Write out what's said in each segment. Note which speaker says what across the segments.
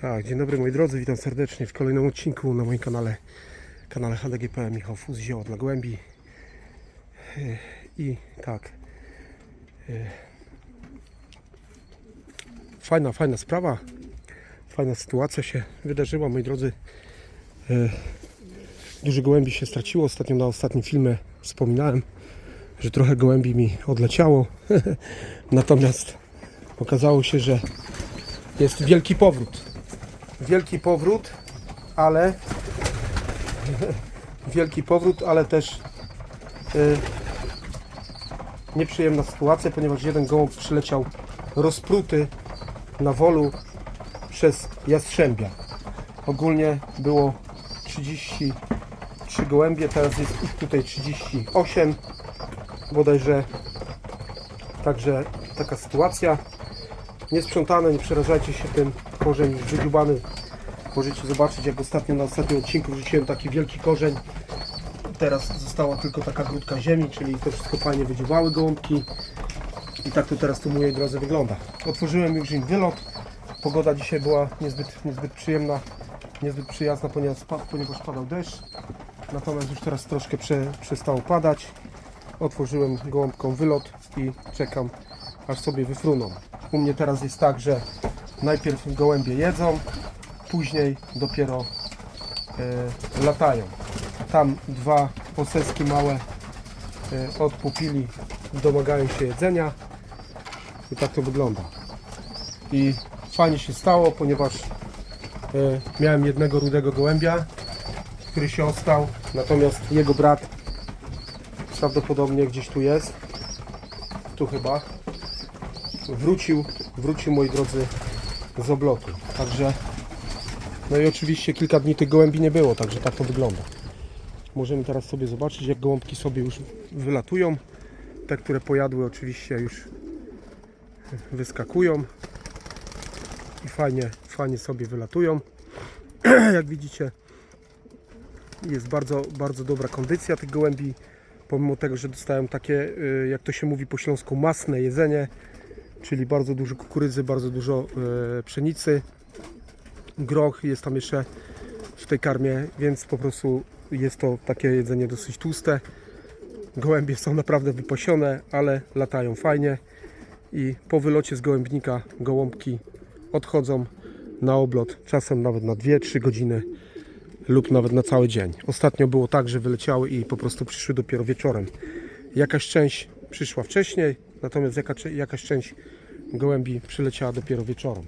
Speaker 1: Tak, dzień dobry moi drodzy, witam serdecznie w kolejnym odcinku na moim kanale, kanale HDGP Michał Fuz, Zioło dla Głębi. I tak, fajna, fajna sprawa, fajna sytuacja się wydarzyła moi drodzy. Dużo gołębi się straciło, ostatnio na ostatnim filmie wspominałem, że trochę gołębi mi odleciało, natomiast okazało się, że jest wielki powrót wielki powrót, ale wielki powrót, ale też y, nieprzyjemna sytuacja, ponieważ jeden gołąb przyleciał rozpruty na wolu przez jastrzębia. Ogólnie było 33 gołębie, teraz jest ich tutaj 38 bodajże. Także taka sytuacja niesprzątane, nie przerażajcie się tym, korzeń wydziubany. Możecie zobaczyć, jak ostatnio na ostatnim odcinku wrzuciłem taki wielki korzeń. Teraz została tylko taka grudka ziemi, czyli to wszystko fajnie wydziubały gołąbki. I tak to teraz tu mojej drodze wygląda. Otworzyłem już im wylot. Pogoda dzisiaj była niezbyt, niezbyt przyjemna, niezbyt przyjazna, ponieważ, ponieważ padał deszcz. Natomiast już teraz troszkę prze, przestało padać. Otworzyłem gołąbką wylot i czekam, aż sobie wyfruną. U mnie teraz jest tak, że najpierw gołębie jedzą, później dopiero e, latają. Tam dwa poseski małe e, od pupili domagają się jedzenia i tak to wygląda. I fajnie się stało, ponieważ e, miałem jednego rudego gołębia, który się ostał, natomiast jego brat prawdopodobnie gdzieś tu jest, tu chyba, wrócił, wrócił moi drodzy z oblotu. Także no i oczywiście kilka dni tych gołębi nie było, także tak to wygląda. Możemy teraz sobie zobaczyć jak gołąbki sobie już wylatują. Te, które pojadły oczywiście już wyskakują i fajnie, fajnie sobie wylatują. jak widzicie jest bardzo, bardzo dobra kondycja tych gołębi. Pomimo tego, że dostałem takie, y, jak to się mówi po śląsku, masne jedzenie, czyli bardzo dużo kukurydzy, bardzo dużo e, pszenicy, groch jest tam jeszcze w tej karmie, więc po prostu jest to takie jedzenie dosyć tłuste. Gołębie są naprawdę wypasione, ale latają fajnie i po wylocie z gołębnika gołąbki odchodzą na oblot, czasem nawet na 2-3 godziny lub nawet na cały dzień. Ostatnio było tak, że wyleciały i po prostu przyszły dopiero wieczorem. Jakaś część przyszła wcześniej, natomiast jaka, jakaś część gołębi przyleciała dopiero wieczorem.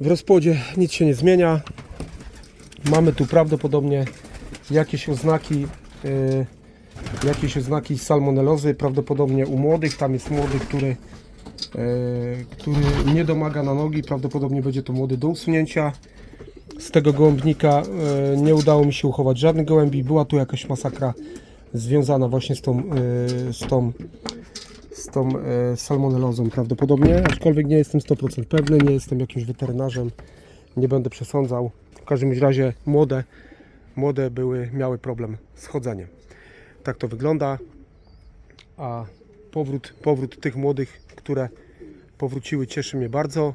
Speaker 1: W rozpłodzie nic się nie zmienia. Mamy tu prawdopodobnie jakieś oznaki yy, jakieś oznaki salmonelozy, prawdopodobnie u młodych. Tam jest młody, który, yy, który nie domaga na nogi. Prawdopodobnie będzie to młody do usunięcia. Z tego gołębnika yy, nie udało mi się uchować żadnych gołębi. Była tu jakaś masakra związana właśnie z tą, yy, z tą z tą e, salmonellozą prawdopodobnie, aczkolwiek nie jestem 100% pewny, nie jestem jakimś weterynarzem, nie będę przesądzał. W każdym razie młode, młode były, miały problem z chodzeniem. Tak to wygląda, a powrót, powrót tych młodych, które powróciły cieszy mnie bardzo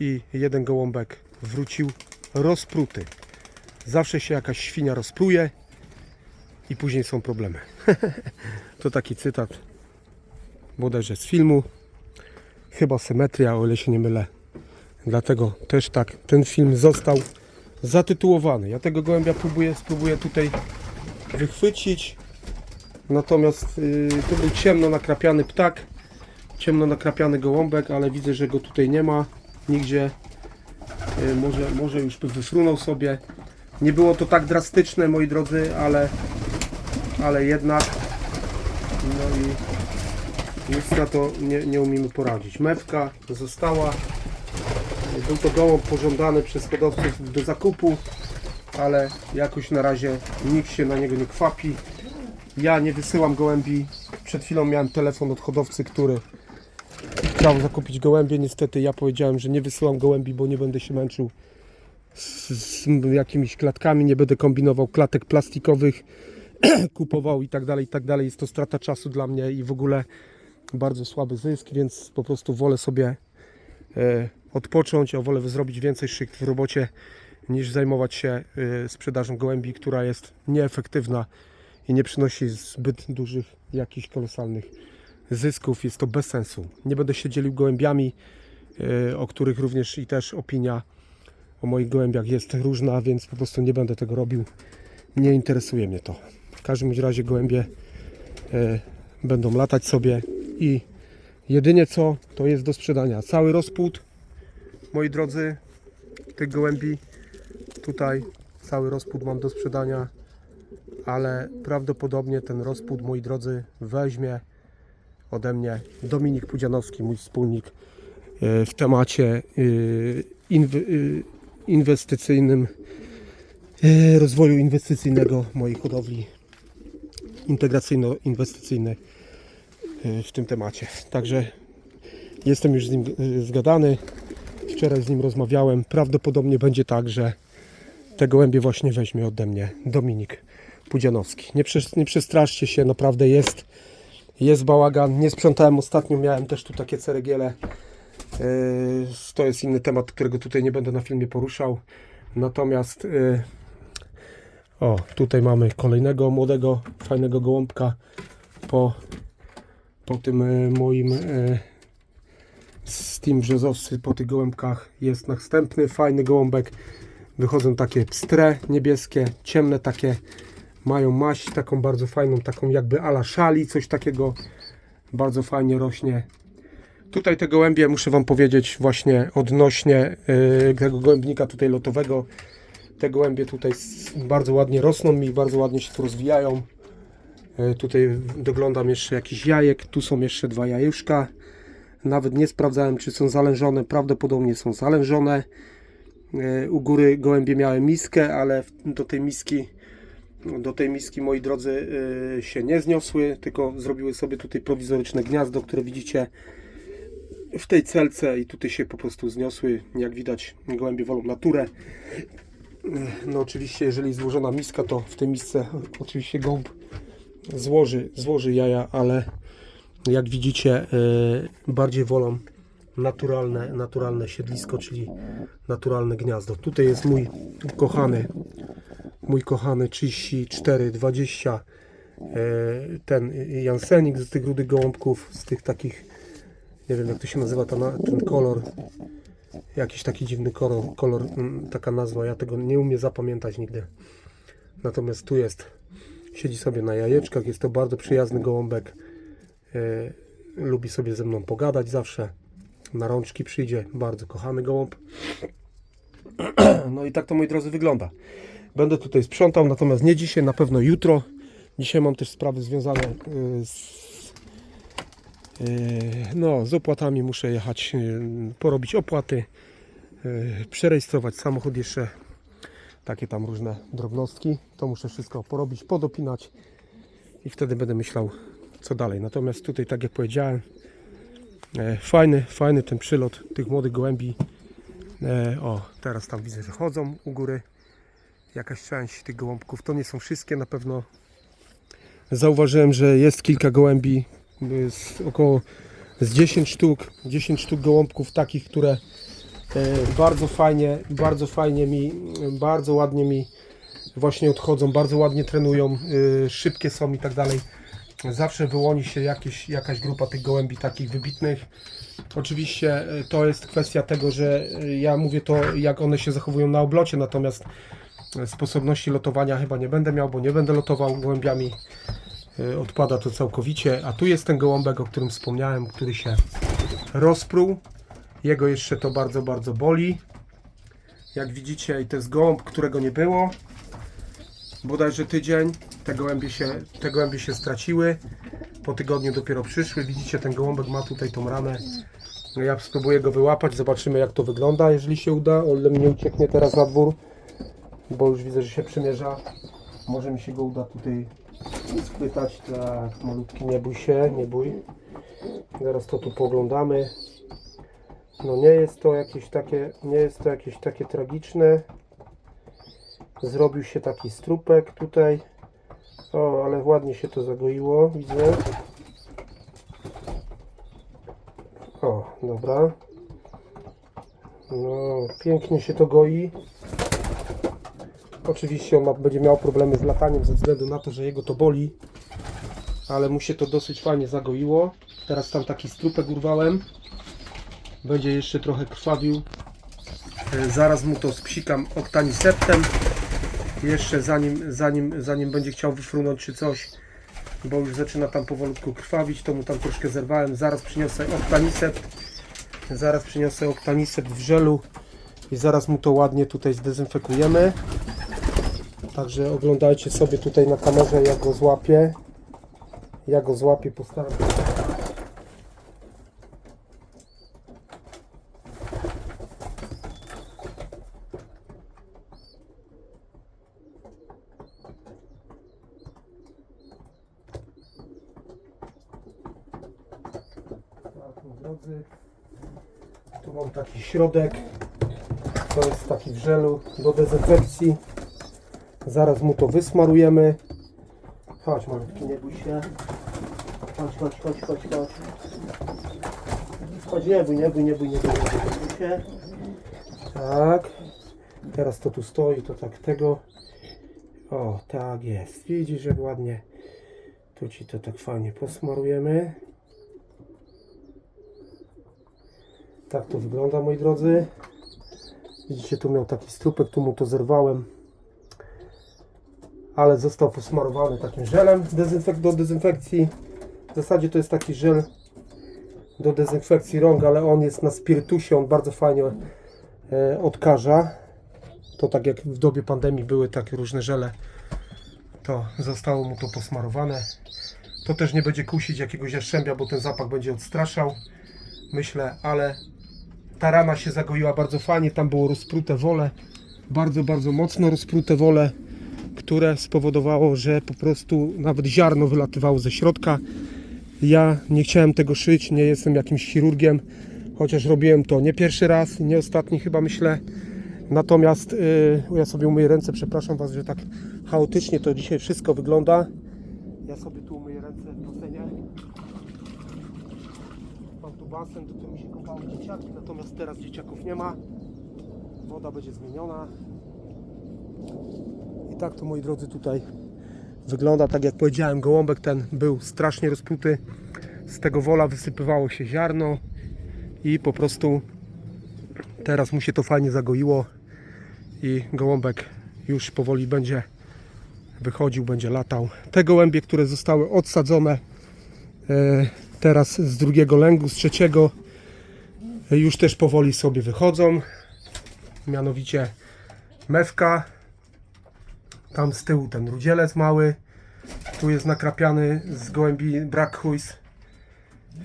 Speaker 1: i jeden gołąbek wrócił rozpruty. Zawsze się jakaś świnia rozpruje i później są problemy. to taki cytat bodajże z filmu. Chyba symetria, o ile się nie mylę. Dlatego też tak ten film został zatytułowany. Ja tego gołębia próbuję, spróbuję tutaj wychwycić. Natomiast yy, to był ciemno nakrapiany ptak. Ciemno nakrapiany gołąbek, ale widzę, że go tutaj nie ma. Nigdzie. Yy, może, może już by wyfrunął sobie. Nie było to tak drastyczne, moi drodzy, ale, ale jednak. No i nic na to nie, nie umiemy poradzić. Mewka została. Był to gołąb pożądany przez hodowców do zakupu, ale jakoś na razie nikt się na niego nie kwapi. Ja nie wysyłam gołębi. Przed chwilą miałem telefon od hodowcy, który chciał zakupić gołębie. Niestety ja powiedziałem, że nie wysyłam gołębi, bo nie będę się męczył z, z jakimiś klatkami, nie będę kombinował klatek plastikowych, kupował i tak dalej, i tak dalej. Jest to strata czasu dla mnie i w ogóle bardzo słaby zysk, więc po prostu wolę sobie e, odpocząć, a wolę zrobić więcej szyk w robocie niż zajmować się e, sprzedażą gołębi, która jest nieefektywna i nie przynosi zbyt dużych, jakichś kolosalnych zysków. Jest to bez sensu. Nie będę się dzielił gołębiami, e, o których również i też opinia o moich gołębiach jest różna, więc po prostu nie będę tego robił. Nie interesuje mnie to. W każdym razie gołębie będą latać sobie i jedynie co to jest do sprzedania. Cały rozpód moi drodzy tych gołębi tutaj cały rozpód mam do sprzedania ale prawdopodobnie ten rozpód moi drodzy weźmie ode mnie Dominik Pudzianowski mój wspólnik e, w temacie e, e, inwestycyjnym rozwoju inwestycyjnego mojej hodowli integracyjno-inwestycyjnej w tym temacie. Także jestem już z nim e, zgadany. Wczoraj z nim rozmawiałem. Prawdopodobnie będzie tak, że te gołębie właśnie weźmie ode mnie Dominik Pudzianowski. Nie, nie przestraszcie się, naprawdę jest, jest bałagan. Nie sprzątałem ostatnio, miałem też tu takie ceregiele. Yy, To jest inny temat, którego tutaj nie będę na filmie poruszał. Natomiast yy, o, tutaj mamy kolejnego młodego, fajnego gołąbka po, po tym e, moim e, z Team Brzozowscy, po tych gołąbkach jest następny fajny gołąbek. Wychodzą takie pstre niebieskie, ciemne takie, mają maść taką bardzo fajną, taką jakby ala szali, coś takiego bardzo fajnie rośnie. Tutaj te gołębie, muszę Wam powiedzieć właśnie odnośnie e, tego gołębnika tutaj lotowego, te gołębie tutaj bardzo ładnie rosną mi, bardzo ładnie się tu rozwijają. E, Tutaj doglądam jeszcze jakiś jajek, tu są jeszcze dwa jajuszka. Nawet nie sprawdzałem, czy są zalężone, prawdopodobnie są zalężone. E, U góry gołębie miały miskę, ale do tej miski, do tej miski, moi drodzy, e, się nie zniosły, tylko zrobiły sobie tutaj prowizoryczne gniazdo, które widzicie w tej celce i tutaj się po prostu zniosły. Jak widać, gołębie wolą naturę. No oczywiście, jeżeli złożona miska, to w tej misce oczywiście gołąb złoży, złoży jaja, ale jak widzicie, yy, bardziej wolą naturalne, naturalne siedlisko, czyli naturalne gniazdo. Tutaj jest mój kochany, mój kochany 34, 20, yy, ten Jansenik z tych rudych gołąbków, z tych takich, nie wiem jak to się nazywa ten kolor, jakiś taki dziwny kolor, kolor, mm, taka nazwa, ja tego nie umiem zapamiętać nigdy. Natomiast tu jest, siedzi sobie na jajeczkach, jest to bardzo przyjazny gołąbek. E, lubi sobie ze mną pogadać zawsze. Na rączki przyjdzie, bardzo kochany gołąb. No i tak to moi drodzy wygląda. Będę tutaj sprzątał, natomiast nie dzisiaj, na pewno jutro. Dzisiaj mam też sprawy związane e, z Yy, No, z opłatami muszę jechać, porobić opłaty, przerejestrować samochód jeszcze, takie tam różne drobnostki. To muszę wszystko porobić, podopinać i wtedy będę myślał, co dalej. Natomiast tutaj, tak jak powiedziałem, e, fajny, fajny ten przylot tych młodych gołębi. E, O, teraz tam widzę, że chodzą u góry. Jakaś część tych gołąbków, to nie są wszystkie na pewno. Zauważyłem, że jest kilka gołębi, z około z 10 sztuk, 10 sztuk gołąbków takich, które bardzo fajnie, bardzo fajnie mi, bardzo ładnie mi właśnie odchodzą, bardzo ładnie trenują, e, szybkie są i tak dalej. Zawsze wyłoni się jakieś, jakaś grupa tych gołębi takich wybitnych. Oczywiście e, to jest kwestia tego, że e, ja mówię to jak one się zachowują na oblocie, natomiast e, sposobności lotowania chyba nie będę miał, bo nie będę lotował gołębiami odpada to całkowicie. A tu jest ten gołąbek, o którym wspomniałem, który się rozpruł. Jego jeszcze to bardzo, bardzo boli. Jak widzicie, i to jest gołąb, którego nie było. Bodajże tydzień. Te gołębie się, te gołębie się straciły. Po tygodniu dopiero przyszły. Widzicie, ten gołąbek ma tutaj tą ranę. No Ja spróbuję go wyłapać, zobaczymy jak to wygląda, jeżeli się uda. O ile mi nie ucieknie teraz na dwór, bo już widzę, że się przymierza. Może mi się go uda tutaj schwytać. Tak, malutki, nie bój się, nie bój. Zaraz to tu poglądamy. No nie jest to jakieś takie, nie jest to jakieś takie tragiczne. Zrobił się taki strupek tutaj. O, ale ładnie się to zagoiło, widzę. O, dobra. No, pięknie się to goi. Oczywiście on ma, będzie miał problemy z lataniem ze względu na to, że jego to boli. Ale mu się to dosyć fajnie zagoiło. Teraz tam taki strupek urwałem. Będzie jeszcze trochę krwawił. E, Zaraz mu to spsikam oktaniseptem. Jeszcze zanim, zanim, zanim będzie chciał wyfrunąć czy coś, bo już zaczyna tam powolutku krwawić, to mu tam troszkę zerwałem. Zaraz przyniosę oktanisept. Zaraz przyniosę oktanisept w żelu i zaraz mu to ładnie tutaj zdezynfekujemy. Także oglądajcie sobie tutaj na kamerze jak go złapię. Ja go złapię, postaram się. Tak, moi drodzy. Tu mam taki środek. To jest taki w żelu do dezynfekcji. Zaraz mu to wysmarujemy. Chodź malutki, nie bój się. Chodź, chodź, chodź, chodź, chodź. Chodź, nie bój, nie bój, nie bój, nie bój, nie bój, nie bój się. Tak. Teraz to tu stoi, to tak tego. O, tak jest. Widzisz, jak ładnie. Tu ci to tak fajnie posmarujemy. Tak to wygląda, moi drodzy. Widzicie, tu miał taki strupek, tu mu to zerwałem. Ale został posmarowany takim żelem do dezynfekcji. W zasadzie to jest taki żel do dezynfekcji rąk, ale on jest na spirytusie, on bardzo fajnie e, odkaża. To tak jak w dobie pandemii były takie różne żele, to zostało mu to posmarowane. To też nie będzie kusić jakiegoś jaszczębia, bo ten zapach będzie odstraszał, myślę, ale ta rana się zagoiła bardzo fajnie, tam było rozprute wole, bardzo, bardzo mocno rozprute wole, które spowodowało, że po prostu nawet ziarno wylatywało ze środka. Ja nie chciałem tego szyć, nie jestem jakimś chirurgiem, chociaż robiłem to nie pierwszy raz, nie ostatni chyba myślę. Natomiast yy, ja sobie umyję ręce, przepraszam Was, że tak chaotycznie to dzisiaj wszystko wygląda. Ja sobie tu umyję ręce w basenie. Mam tu basen, do którego się kąpały dzieciaki, natomiast teraz dzieciaków nie ma. Woda będzie zmieniona. I tak to moi drodzy tutaj wygląda. Tak jak powiedziałem, gołąbek ten był strasznie rozpruty. Z tego wola wysypywało się ziarno i po prostu teraz mu się to fajnie zagoiło i gołąbek już powoli będzie wychodził, będzie latał. Te gołębie, które zostały odsadzone e, teraz z drugiego lęgu, z trzeciego już też powoli sobie wychodzą. Mianowicie mewka, tam z tyłu ten rudzielec mały, tu jest nakrapiany z gołębi brakhuis.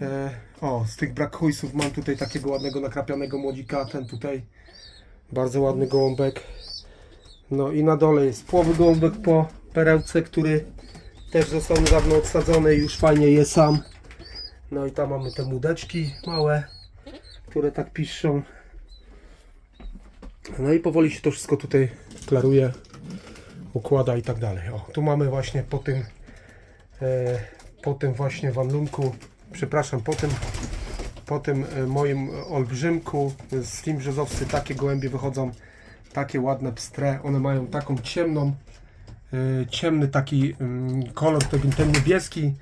Speaker 1: E, o, z tych brakhuisów mam tutaj takiego ładnego nakrapianego młodzika, ten tutaj bardzo ładny gołąbek. No i na dole jest płowy gołąbek po perełce, który też został niedawno odsadzony już fajnie je sam. No i tam mamy te młodeczki małe, które tak piszą. No i powoli się to wszystko tutaj klaruje, układa i tak dalej. O, tu mamy właśnie po tym, e, po tym właśnie wanlunku, przepraszam, po tym, po tym e, moim olbrzymku z Slim Brzozowscy takie gołębie wychodzą, takie ładne pstre, one mają taką ciemną, e, ciemny taki mm, kolor, ten niebieski,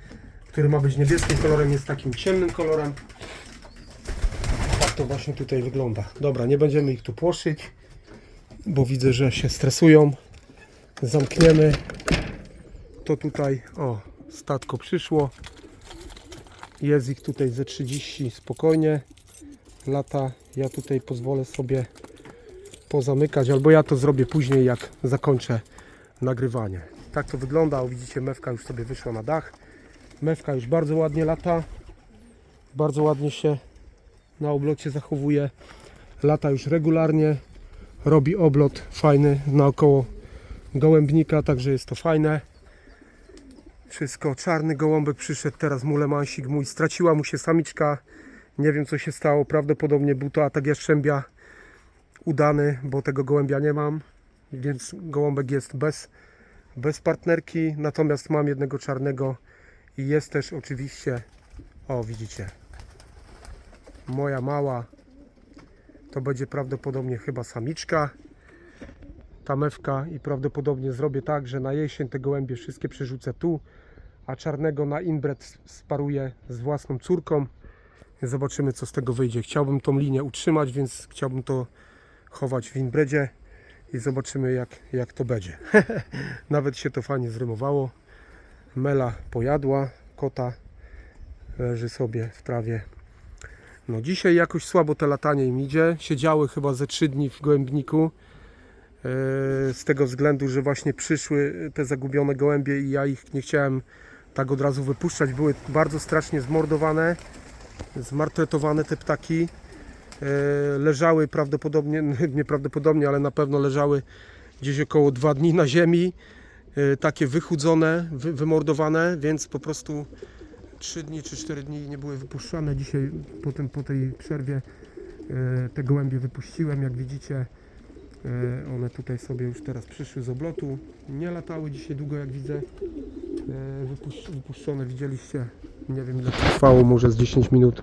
Speaker 1: który ma być niebieskim kolorem, jest takim ciemnym kolorem. Tak to właśnie tutaj wygląda. Dobra, nie będziemy ich tu płoszyć, bo widzę, że się stresują. Zamkniemy to tutaj. O, statko przyszło. Jest ich tutaj ze 30 spokojnie. Lata. Ja tutaj pozwolę sobie pozamykać, albo ja to zrobię później, jak zakończę nagrywanie. Tak to wygląda. O, widzicie, mewka już sobie wyszła na dach. Mewka już bardzo ładnie lata. Bardzo ładnie się na oblocie zachowuje. Lata już regularnie. Robi oblot fajny naokoło gołębnika, także jest to fajne. Wszystko. Czarny gołąbek przyszedł teraz mulemansik mój. Straciła mu się samiczka. Nie wiem co się stało. Prawdopodobnie był to atak jaszczębia udany, bo tego gołębia nie mam. Więc gołąbek jest bez, bez partnerki. Natomiast mam jednego czarnego i jest też oczywiście, o widzicie, moja mała. To będzie prawdopodobnie chyba samiczka. Ta mewka i prawdopodobnie zrobię tak, że na jesień te gołębie wszystkie przerzucę tu, a czarnego na inbred sparuję z własną córką. Zobaczymy co z tego wyjdzie. Chciałbym tą linię utrzymać, więc chciałbym to chować w inbredzie i zobaczymy jak, jak to będzie. Nawet się to fajnie zrymowało. Mela pojadła, kota leży sobie w trawie. No dzisiaj jakoś słabo te latanie im idzie. Siedziały chyba ze 3 dni w gołębniku. e, Z tego względu, że właśnie przyszły te zagubione gołębie i ja ich nie chciałem tak od razu wypuszczać. Były bardzo strasznie zmordowane, zmartretowane te ptaki. E, Leżały prawdopodobnie, nieprawdopodobnie, ale na pewno leżały gdzieś około 2 dni na ziemi. E, Takie wychudzone, wy, wymordowane, więc po prostu 3 dni czy 4 dni nie były wypuszczane. Dzisiaj po, tym, po tej przerwie e, te gołębie wypuściłem. Jak widzicie, e, one tutaj sobie już teraz przyszły z oblotu. Nie latały dzisiaj długo, jak widzę. Wypusz- Wypuszczone widzieliście. Nie wiem ile trwało, może z 10 minut.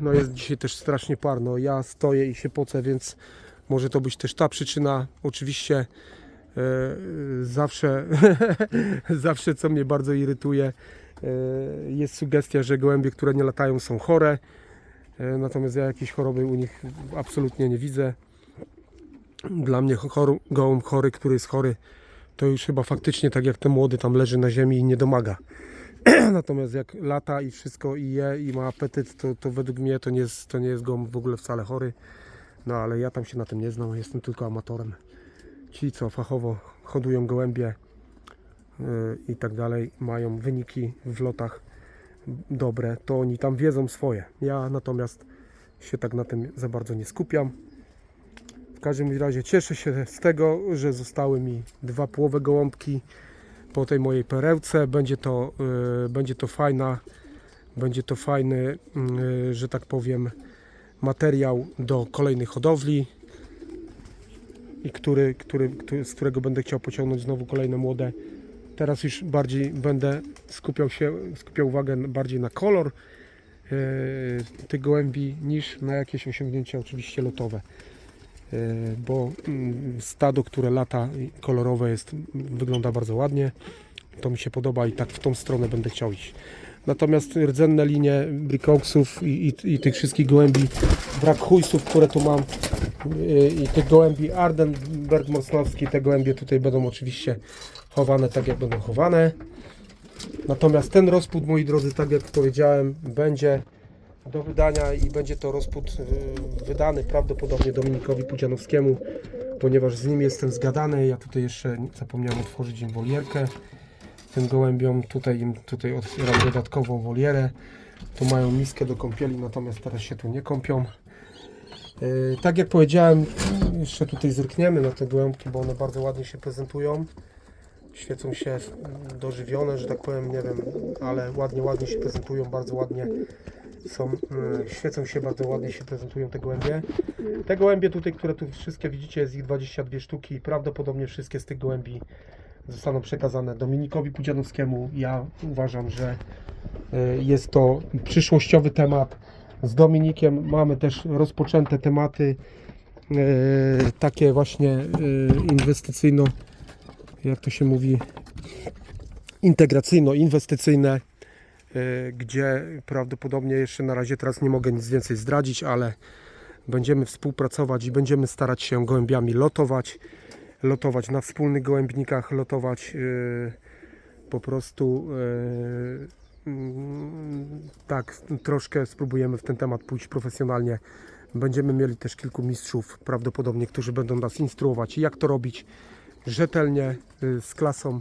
Speaker 1: No jest dzisiaj też strasznie parno. Ja stoję i się pocę, więc może to być też ta przyczyna. Oczywiście zawsze, zawsze co mnie bardzo irytuje, e, jest sugestia, że gołębie, które nie latają są chore. E, Natomiast ja jakiejś choroby u nich absolutnie nie widzę. Dla mnie chory, gołąb chory, który jest chory, to już chyba faktycznie tak jak ten młody tam leży na ziemi i nie domaga. Natomiast jak lata i wszystko i je i ma apetyt, to, to według mnie to nie, jest, to nie jest gołąb w ogóle wcale chory. No ale ja tam się na tym nie znam, jestem tylko amatorem. Ci co fachowo hodują gołębie yy, i tak dalej, mają wyniki w lotach dobre, to oni tam wiedzą swoje. Ja natomiast się tak na tym za bardzo nie skupiam. W każdym razie cieszę się z tego, że zostały mi dwa połowe gołąbki po tej mojej perełce. Będzie to, yy, będzie to fajna, będzie to fajny, yy, że tak powiem, materiał do kolejnych hodowli i który, który, który, z którego będę chciał pociągnąć znowu kolejne młode. Teraz już bardziej będę skupiał się, skupiał uwagę bardziej na kolor yy, tych gołębi niż na jakieś osiągnięcia oczywiście lotowe. Yy, bo mm, stado, które lata kolorowe jest, wygląda bardzo ładnie. To mi się podoba i tak w tą stronę będę chciał iść. Natomiast rdzenne linie brikoksów i, i, i tych wszystkich gołębi, brak chujstów, które tu mam yy, i tych gołębi Ardenberg Mosnowski, te gołębie tutaj będą oczywiście chowane tak jak będą chowane. Natomiast ten rozpód, moi drodzy, tak jak powiedziałem, będzie do wydania i będzie to rozpód yy, wydany prawdopodobnie Dominikowi Pudzianowskiemu, ponieważ z nim jestem zgadany. Ja tutaj jeszcze zapomniałem otworzyć im wolierkę tym gołębiom. Tutaj im tutaj otwieram dodatkową wolierę. Tu mają miskę do kąpieli, natomiast teraz się tu nie kąpią. Yy, tak jak powiedziałem, jeszcze tutaj zerkniemy na te gołębki, bo one bardzo ładnie się prezentują. Świecą się mm, dożywione, że tak powiem, nie wiem, ale ładnie, ładnie się prezentują, bardzo ładnie są, yy, świecą się, bardzo ładnie się prezentują te gołębie. Te gołębie tutaj, które tu wszystkie widzicie, jest ich 22 sztuki. Prawdopodobnie wszystkie z tych gołębi zostaną przekazane Dominikowi Pudzianowskiemu. Ja uważam, że y, jest to przyszłościowy temat. Z Dominikiem mamy też rozpoczęte tematy y, takie właśnie y, inwestycyjno, jak to się mówi, integracyjno-inwestycyjne, gdzie prawdopodobnie jeszcze na razie teraz nie mogę nic więcej zdradzić, ale będziemy współpracować i będziemy starać się gołębiami lotować lotować na wspólnych gołębnikach, lotować yy, po prostu yy, mm, tak, troszkę spróbujemy w ten temat pójść profesjonalnie. Będziemy mieli też kilku mistrzów, prawdopodobnie, którzy będą nas instruować, jak to robić rzetelnie, yy, z klasą,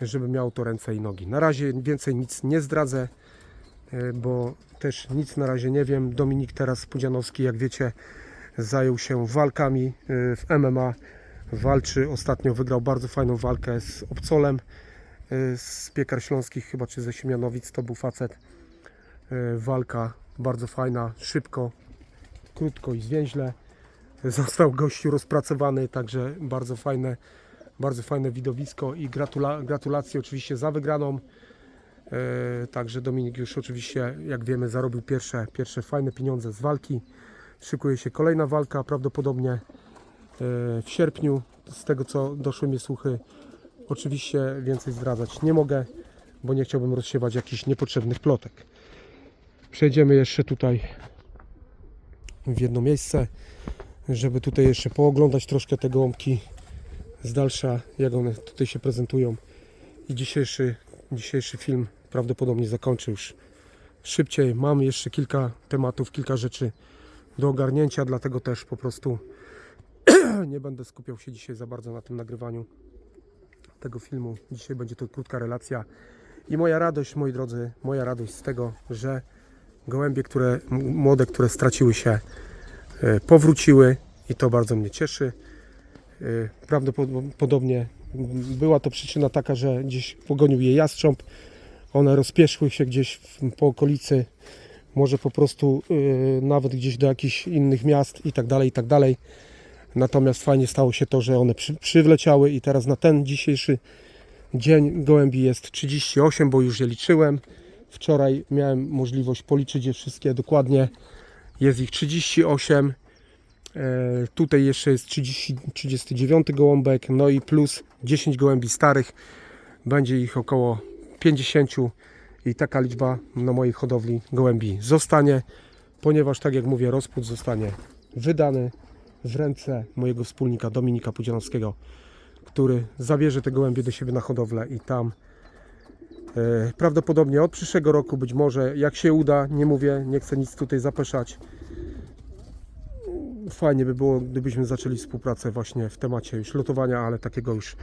Speaker 1: żeby miało to ręce i nogi. Na razie więcej nic nie zdradzę, bo też nic na razie nie wiem. Dominik teraz Pudzianowski, jak wiecie, zajął się walkami w MMA walczy. Ostatnio wygrał bardzo fajną walkę z Obcolem y, z Piekar Śląskich, chyba czy ze Siemianowic, to był facet. Y, Walka bardzo fajna, szybko, krótko i zwięźle. Został gościu rozpracowany, także bardzo fajne, bardzo fajne widowisko i gratula gratulacje oczywiście za wygraną. Y, Także Dominik już oczywiście, jak wiemy, zarobił pierwsze, pierwsze fajne pieniądze z walki. szykuje się kolejna walka, prawdopodobnie w sierpniu. Z tego co doszły mi słuchy, oczywiście więcej zdradzać nie mogę, bo nie chciałbym rozsiewać jakichś niepotrzebnych plotek. Przejdziemy jeszcze tutaj w jedno miejsce, żeby tutaj jeszcze pooglądać troszkę te gołąbki z dalsza, jak one tutaj się prezentują. I dzisiejszy, dzisiejszy film prawdopodobnie zakończę już szybciej. Mam jeszcze kilka tematów, kilka rzeczy do ogarnięcia, dlatego też po prostu nie będę skupiał się dzisiaj za bardzo na tym nagrywaniu tego filmu. Dzisiaj będzie to krótka relacja. I moja radość, moi drodzy, moja radość z tego, że gołębie, które młode, które straciły się, e, powróciły i to bardzo mnie cieszy. E, Prawdopodobnie była to przyczyna taka, że gdzieś pogonił je jastrząb. One rozpieszły się gdzieś po okolicy, może po prostu e, nawet gdzieś do jakichś innych miast i tak dalej, i tak dalej. Natomiast fajnie stało się to, że one przy, przywleciały i teraz na ten dzisiejszy dzień gołębi jest 38, bo już je liczyłem. Wczoraj miałem możliwość policzyć je wszystkie dokładnie. Jest ich 38. E, tutaj jeszcze jest 30, 39 gołąbek, no i plus 10 gołębi starych. Będzie ich około 50 i taka liczba na mojej hodowli gołębi zostanie, ponieważ tak jak mówię, rozpód zostanie wydany w ręce mojego wspólnika Dominika Pudzianowskiego, który zabierze te gołębie do siebie na hodowlę i tam e, prawdopodobnie od przyszłego roku być może, jak się uda, nie mówię, nie chcę nic tutaj zapeszać. Fajnie by było, gdybyśmy zaczęli współpracę właśnie w temacie już lotowania, ale takiego już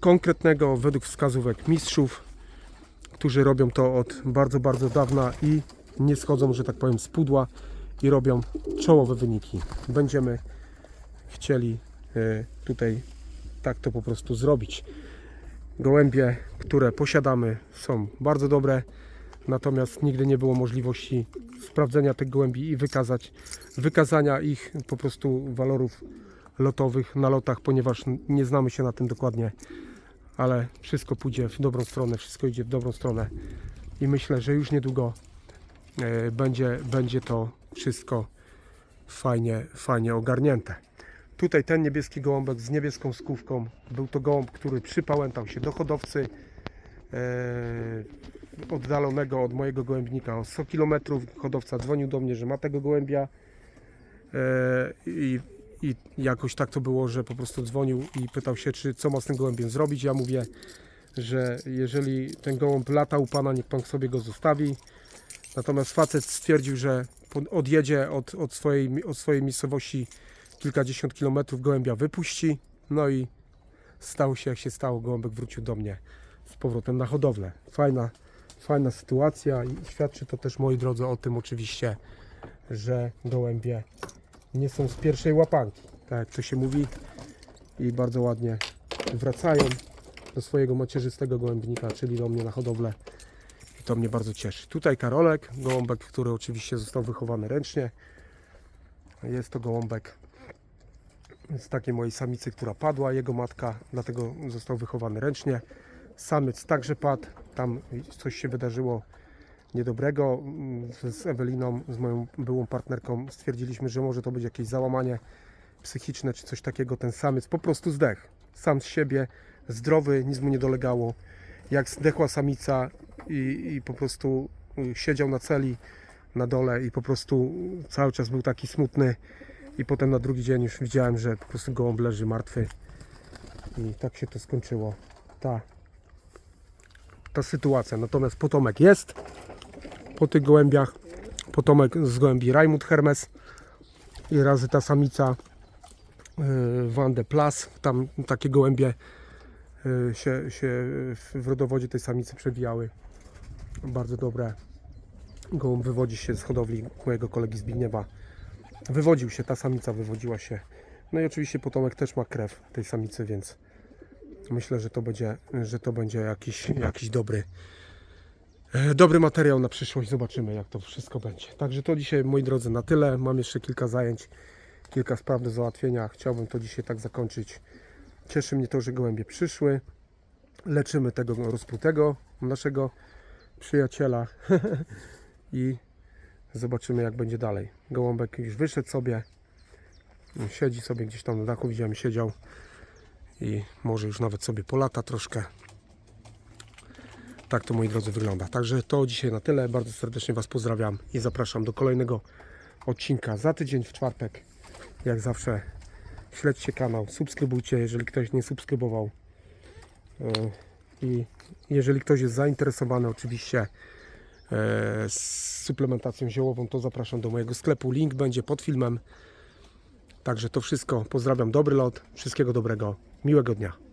Speaker 1: konkretnego, według wskazówek mistrzów, którzy robią to od bardzo, bardzo dawna i nie schodzą, że tak powiem, z pudła i robią czołowe wyniki. Będziemy chcieli e, tutaj tak to po prostu zrobić. Gołębie, które posiadamy, są bardzo dobre, natomiast nigdy nie było możliwości sprawdzenia tych gołębi i wykazać, wykazania ich po prostu walorów lotowych na lotach, ponieważ nie znamy się na tym dokładnie, ale wszystko pójdzie w dobrą stronę, wszystko idzie w dobrą stronę i myślę, że już niedługo e, będzie, będzie to wszystko fajnie, fajnie ogarnięte. Tutaj ten niebieski gołąbek z niebieską skówką. Był to gołąb, który przypałętał się do hodowcy e, oddalonego od mojego gołębnika o 100 km. Hodowca dzwonił do mnie, że ma tego gołębia e, i, i jakoś tak to było, że po prostu dzwonił i pytał się, czy co ma z tym gołębiem zrobić. Ja mówię, że jeżeli ten gołąb lata u pana, niech pan sobie go zostawi. Natomiast facet stwierdził, że odjedzie od, od, swojej, od swojej miejscowości kilkadziesiąt kilometrów gołębia wypuści. No i stało się jak się stało, gołąbek wrócił do mnie z powrotem na hodowlę. Fajna, fajna sytuacja i świadczy to też moi drodzy o tym oczywiście, że gołębie nie są z pierwszej łapanki, tak jak to się mówi i bardzo ładnie wracają do swojego macierzystego gołębnika, czyli do mnie na hodowlę to mnie bardzo cieszy. Tutaj Karolek, gołąbek, który oczywiście został wychowany ręcznie. Jest to gołąbek z takiej mojej samicy, która padła, jego matka, dlatego został wychowany ręcznie. Samiec także padł, tam coś się wydarzyło niedobrego. Z Eweliną, z moją byłą partnerką stwierdziliśmy, że może to być jakieś załamanie psychiczne czy coś takiego. Ten samiec po prostu zdechł. Sam z siebie, zdrowy, nic mu nie dolegało. Jak zdechła samica i, i po prostu y, siedział na celi na dole i po prostu cały czas był taki smutny. I potem na drugi dzień już widziałem, że po prostu gołąb leży martwy. I tak się to skończyło. Ta, ta sytuacja. Natomiast potomek jest po tych gołębiach. Potomek z gołębi Raimund Hermes. I razy ta samica yy, Plas. Tam takie gołębie yy, się, się w rodowodzie tej samicy przewijały. Bardzo dobre. Gołąb wywodzi się z hodowli mojego kolegi Zbigniewa wywodził się, ta samica wywodziła się. No i oczywiście potomek też ma krew tej samicy, więc myślę, że to będzie, że to będzie jakiś, jakiś dobry, e, dobry materiał na przyszłość. Zobaczymy, jak to wszystko będzie. Także to dzisiaj, moi drodzy, na tyle. Mam jeszcze kilka zajęć, kilka spraw do załatwienia. Chciałbym to dzisiaj tak zakończyć. Cieszy mnie to, że gołębie przyszły. Leczymy tego rozprutego naszego przyjaciela i Zobaczymy jak będzie dalej. Gołąbek już wyszedł sobie. Siedzi sobie gdzieś tam na dachu, widziałem siedział. I może już nawet sobie polata troszkę. Tak to moi drodzy wygląda. Także to dzisiaj na tyle. Bardzo serdecznie Was pozdrawiam i zapraszam do kolejnego odcinka za tydzień w czwartek. Jak zawsze śledźcie kanał, subskrybujcie, jeżeli ktoś nie subskrybował. I jeżeli ktoś jest zainteresowany oczywiście e, z suplementacją ziołową, to zapraszam do mojego sklepu. Link będzie pod filmem. Także to wszystko. Pozdrawiam, dobry lot, wszystkiego dobrego, miłego dnia.